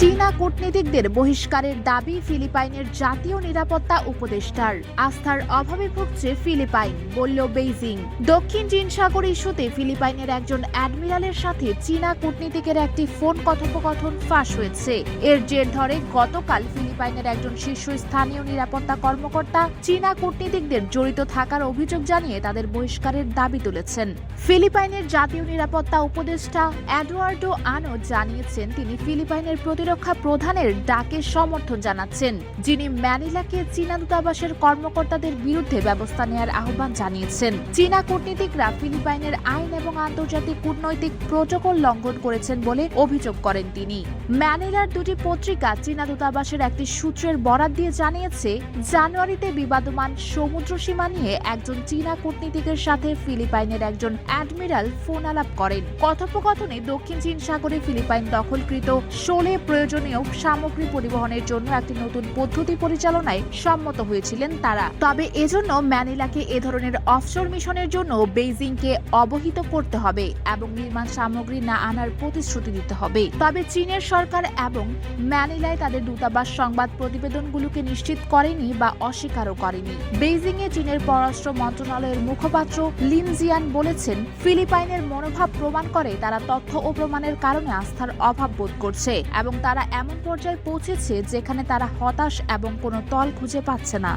চীনা কূটনীতিকদের বহিষ্কারের দাবি ফিলিপাইনের জাতীয় নিরাপত্তা উপদেষ্টার। আস্থার অভাবে ভুগছে ফিলিপাইন, বলল বেইজিং। দক্ষিণ চীন সাগর ইস্যুতে ফিলিপাইনের একজন অ্যাডমিরালের সাথে চীনা কূটনীতিকের একটি ফোন কথোপকথন ফাঁস হয়েছে। এর জের ধরে গতকাল ফিলিপাইনের একজন শীর্ষস্থানীয় নিরাপত্তা কর্মকর্তা চীনা কূটনীতিকদের জড়িত থাকার অভিযোগ জানিয়ে তাদের বহিষ্কারের দাবি তুলেছেন। ফিলিপাইনের জাতীয় নিরাপত্তা উপদেষ্টা এডওয়ার্ডো আনো জানিয়েছেন, তিনি ফিলিপাইনের প্রতিরক্ষা প্রধানের ডাকে সমর্থন জানাচ্ছেন, যিনি ম্যানিলাকে চীনা দূতাবাসের কর্মকর্তাদের বিরুদ্ধে ব্যবস্থা নেওয়ার আহ্বান জানিয়েছেন। চীনা কূটনীতিকরা ফিলিপাইনের আইন এবং আন্তর্জাতিক কূটনৈতিক প্রোটোকল লঙ্ঘন করেছেন বলে অভিযোগ করেন তিনি। ম্যানিলার দুটি পত্রিকা চীনা দূতাবাসের একটি সূত্রের বরাত দিয়ে জানিয়েছে, জানুয়ারিতে বিবাদমান সমুদ্র সীমা নিয়ে একজন চীনা কূটনীতিকের সাথে ফিলিপাইনের একজন অ্যাডমিরাল ফোন আলাপ করেন। কথোপকথনে দক্ষিণ চীন সাগরে ফিলিপাইন দখলকৃত শোলে প্রয়োজনীয় সামগ্রী পরিবহনের জন্য একটি নতুন পদ্ধতি পরিচালনায় সম্মত হয়েছিলেন তারা। তবে এজন্য ম্যানিলাকে এ ধরনের অফশোর মিশনের জন্য বেইজিংকে অবহিত করতে হবে এবং নির্মাণ সামগ্রী না আনার প্রতিশ্রুতি দিতে হবে। তবে চীনের সরকার এবং ম্যানিলায় তাদের দূতাবাস সংবাদ প্রতিবেদনগুলোকে নিশ্চিত করেনি বা অস্বীকারও করেনি। বেইজিং এ চীনের পররাষ্ট্র মন্ত্রণালয়ের মুখপাত্র লিন জিয়ান বলেছেন, ফিলিপাইনের মনোভাব প্রমাণ করে তারা তথ্য ও প্রমাণের কারণে আস্থার অভাব বোধ করছে এবং তারা এমন পর্যায়ে পৌঁছেছে যেখানে তারা হতাশ এবং কোনো তল খুঁজে পাচ্ছে না।